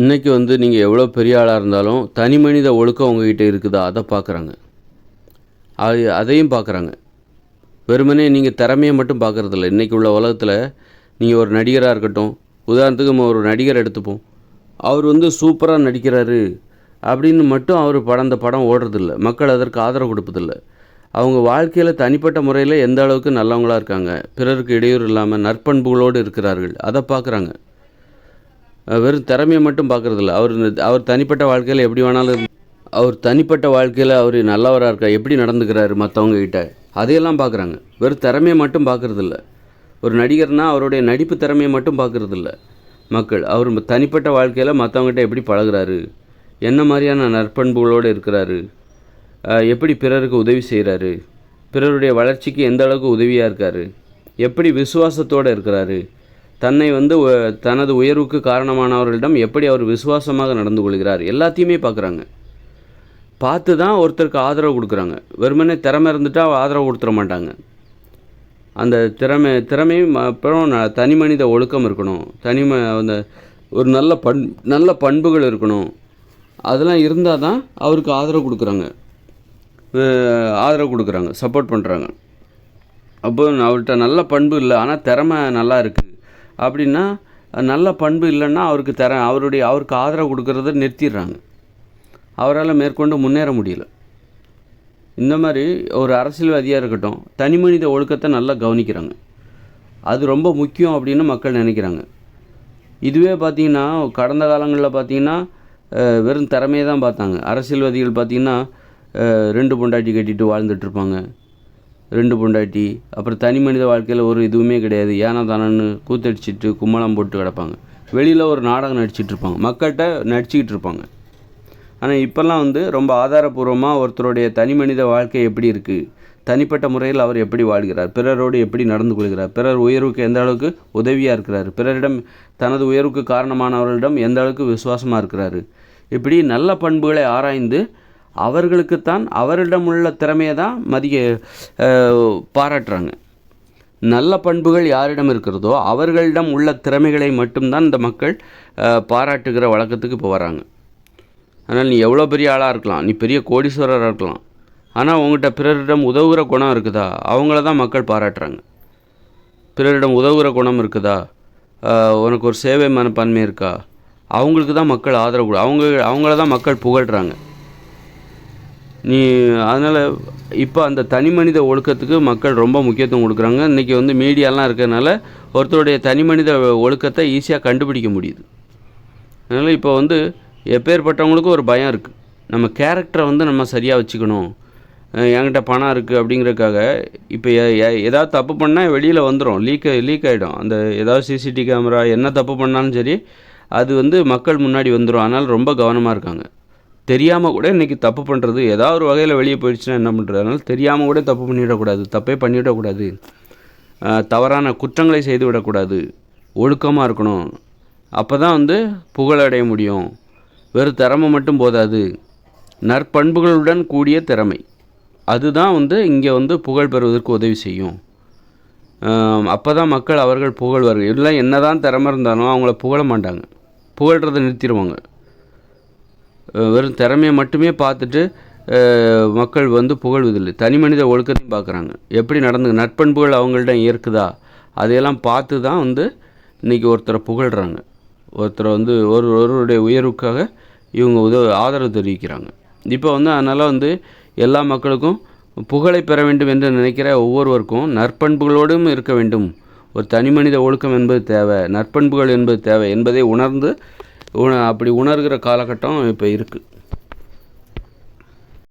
இன்றைக்கி வந்து நீங்கள் எவ்வளோ பெரிய ஆளாக இருந்தாலும் தனி மனித ஒழுக்கம் உங்ககிட்ட இருக்குதா? அதை பார்க்குறாங்க. அது அதையும் பார்க்குறாங்க. வெறுமனே நீங்கள் திறமையை மட்டும் பார்க்குறதில்ல. இன்றைக்கி உள்ள உலகத்தில் நீங்கள் ஒரு நடிகராக இருக்கட்டும் உதாரணத்துக்கு நம்ம ஒரு நடிகர் எடுத்துப்போம். அவர் வந்து சூப்பராக நடிக்கிறாரு அப்படின்னு மட்டும் அவர் படம் அந்த படம் ஓடுறதில்ல. மக்கள் அதற்கு ஆதரவு கொடுப்பதில்ல. அவங்க வாழ்க்கையில் தனிப்பட்ட முறையில் எந்த அளவுக்கு நல்லவங்களா இருக்காங்க பிறருக்கு இடையூறு இல்லாமல் நற்பண்புகளோடு இருக்கிறார்கள் அதை பார்க்குறாங்க. வெறும் திறமையை மட்டும் பார்க்குறதில்ல. அவர் அவர் தனிப்பட்ட வாழ்க்கையில் எப்படி வேணாலும் அவர் தனிப்பட்ட வாழ்க்கையில் அவர் நல்லவராக இருக்கா எப்படி நடந்துக்கிறாரு மற்றவங்கக்கிட்ட அதையெல்லாம் பார்க்குறாங்க. வெறும் திறமையை மட்டும் பார்க்குறதில்ல. ஒரு நடிகர்னால் அவருடைய நடிப்பு திறமையை மட்டும் பார்க்குறதில்ல. மக்கள் அவர் தனிப்பட்ட வாழ்க்கையில் மற்றவங்ககிட்ட எப்படி பழகுறாரு என்ன மாதிரியான நற்பண்புகளோடு இருக்கிறாரு எப்படி பிறருக்கு உதவி செய்கிறாரு பிறருடைய வளர்ச்சிக்கு எந்த அளவுக்கு உதவியாக இருக்காரு எப்படி விசுவாசத்தோடு இருக்கிறாரு தன்னை வந்து தனது உயர்வுக்கு காரணமானவர்களிடம் எப்படி அவர் விசுவாசமாக நடந்து கொள்கிறார் எல்லாத்தையுமே பார்க்குறாங்க. பார்த்து தான் ஒருத்தருக்கு ஆதரவு கொடுக்குறாங்க. வெறுமனே திறமை இருந்துட்டா ஆதரவு கொடுத்துட மாட்டாங்க. அந்த திறமை திறமையும் அப்புறம் தனி மனித ஒழுக்கம் இருக்கணும். தனிம அந்த ஒரு நல்ல பண் நல்ல பண்புகள் இருக்கணும். அதெல்லாம் இருந்தால் தான் அவருக்கு ஆதரவு கொடுக்குறாங்க. ஆதரவு கொடுக்குறாங்க. சப்போர்ட் பண்ணுறாங்க அப்போ அவர்கிட்ட நல்ல பண்பு இல்லை. ஆனால் திறமை நல்லா இருக்குது அப்படின்னா நல்ல பண்பு இல்லைன்னா அவருக்கு தர அவருடைய அவருக்கு ஆதரவு கொடுக்கறத நிறுத்திடுறாங்க. அவரால் மேற்கொண்டு முன்னேற முடியல. இந்த மாதிரி ஒரு அரசியல்வாதியாக இருக்கட்டும் தனி மனித ஒழுக்கத்தை நல்லா கவனிக்கிறாங்க. அது ரொம்ப முக்கியம் அப்படின்னு மக்கள் நினைக்கிறாங்க. இதுவே பார்த்திங்கன்னா கடந்த காலங்களில் பார்த்தீங்கன்னா வெறும் திறமையை தான் பார்த்தாங்க. அரசியல்வாதிகள் பார்த்திங்கன்னா ரெண்டு பொண்டாட்டி கட்டிட்டு வாழ்ந்துட்டு இருப்பாங்க. ரெண்டு பொண்டாட்டி அப்புறம் தனி மனித வாழ்க்கையில் ஒரு இதுவுமே கிடையாது. ஏனா தானன்னு கூத்தடிச்சிட்டு கும்மலம் போட்டு கிடப்பாங்க. வெளியில் ஒரு நாடகம் நடிச்சிட்டு இருப்பாங்க. மக்கள்கிட்ட நடிச்சுக்கிட்டு இருப்பாங்க. ஆனால் இப்போல்லாம் வந்து ரொம்ப ஆதாரபூர்வமாக ஒருத்தருடைய தனி மனித வாழ்க்கை எப்படி இருக்குது தனிப்பட்ட முறையில் அவர் எப்படி வாழ்கிறார்? பிறரோடு எப்படி நடந்து கொள்கிறார்? பிறர் உயர்வுக்கு எந்த அளவுக்கு உதவியாக இருக்கிறார்? பிறரிடம் தனது உயர்வுக்கு காரணமானவர்களிடம் எந்த அளவுக்கு விசுவாசமாக இருக்கிறாரு? இப்படி நல்ல பண்புகளை ஆராய்ந்து அவர்களுக்குத்தான் அவரிடம் உள்ள திறமையை தான் மதிய பாராட்டுறாங்க. நல்ல பண்புகள் யாரிடம் இருக்கிறதோ அவர்களிடம் உள்ள திறமைகளை மட்டும்தான் இந்த மக்கள் பாராட்டுகிற வழக்கத்துக்கு இப்போ வராங்க. அதனால் நீ எவ்வளோ பெரிய ஆளாக இருக்கலாம் நீ பெரிய கோடீஸ்வரராக இருக்கலாம். ஆனால் உங்கள்கிட்ட பிறரிடம் உதவுகிற குணம் இருக்குதா? அவங்கள தான் மக்கள் பாராட்டுறாங்க. பிறரிடம் உதவுகிற குணம் இருக்குதா? உனக்கு ஒரு சேவை மனப்பான்மை இருக்கா? அவங்களுக்கு தான் மக்கள் ஆதரவு கொடு அவங்க அவங்கள தான் மக்கள் புகழ்கிறாங்க நீ அதனால் இப்போ அந்த தனி மனித ஒழுக்கத்துக்கு மக்கள் ரொம்ப முக்கியத்துவம் கொடுக்குறாங்க. இன்றைக்கி வந்து மீடியாலாம் இருக்கிறதுனால ஒருத்தருடைய தனி மனித ஒழுக்கத்தை ஈஸியாக கண்டுபிடிக்க முடியுது. அதனால் இப்போ வந்து எப்பேற்பட்டவங்களுக்கும் ஒரு பயம் இருக்குது நம்ம கேரக்டரை வந்து நம்ம சரியாக வச்சுக்கணும். என்கிட்ட பணம் இருக்குது அப்படிங்கிறதுக்காக இப்போ ஏதாவது தப்பு பண்ணால் வெளியில் வந்துடும் லீக் லீக் ஆகிடும் அந்த ஏதாவது சிசிடி கேமரா என்ன தப்பு பண்ணாலும் சரி அது வந்து மக்கள் முன்னாடி வந்துடும் அதனால் ரொம்ப கவனமாக இருக்காங்க. தெரியாமல் கூட இன்றைக்கி தப்பு பண்ணுறது ஏதாவது ஒரு வகையில் வெளியே போயிடுச்சுன்னா என்ன பண்ணுறது அதனால் தெரியாமல் கூட தப்பு பண்ணிவிடக்கூடாது தப்பே பண்ணிவிடக்கூடாது தவறான குற்றங்களை செய்து விடக்கூடாது. ஒழுக்கமாக இருக்கணும். அப்போ தான் வந்து புகழடைய முடியும். வெறும் திறமை மட்டும் போதாது. நற்பண்புகளுடன் கூடிய திறமை. அதுதான் வந்து இங்கே வந்து புகழ் பெறுவதற்கு உதவி செய்யும். அப்போ தான் மக்கள் அவர்கள் புகழ்வார்கள். இல்லை என்ன தான் திறமை இருந்தாலும் அவங்கள புகழ மாட்டாங்க. புகழ்கிறத நிறுத்திடுவாங்க. வெறும் திறமையை மட்டுமே பார்த்துட்டு மக்கள் வந்து புகழ்வதில்லை. தனி மனித ஒழுக்கத்தையும் பார்க்குறாங்க. எப்படி நடந்து நற்பண்புகள் அவங்கள்ட்ட இருக்குதா அதையெல்லாம் பார்த்து தான் வந்து இன்றைக்கி ஒருத்தரை புகழ்கிறாங்க ஒருத்தரை வந்து ஒரு ஒருவருடைய உயர்வுக்காக இவங்க உதவ ஆதரவு தெரிவிக்கிறாங்க. இப்போ வந்து அதனால் வந்து எல்லா மக்களுக்கும் புகழை பெற வேண்டும் என்று நினைக்கிற ஒவ்வொருவருக்கும் நற்பண்புகளோடும் இருக்க வேண்டும். ஒரு தனி மனித ஒழுக்கம் என்பது தேவை நற்பண்புகள் என்பது தேவை என்பதை உணர்ந்து அப்படி உணர்கிற காலகட்டம் இப்போ இருக்குது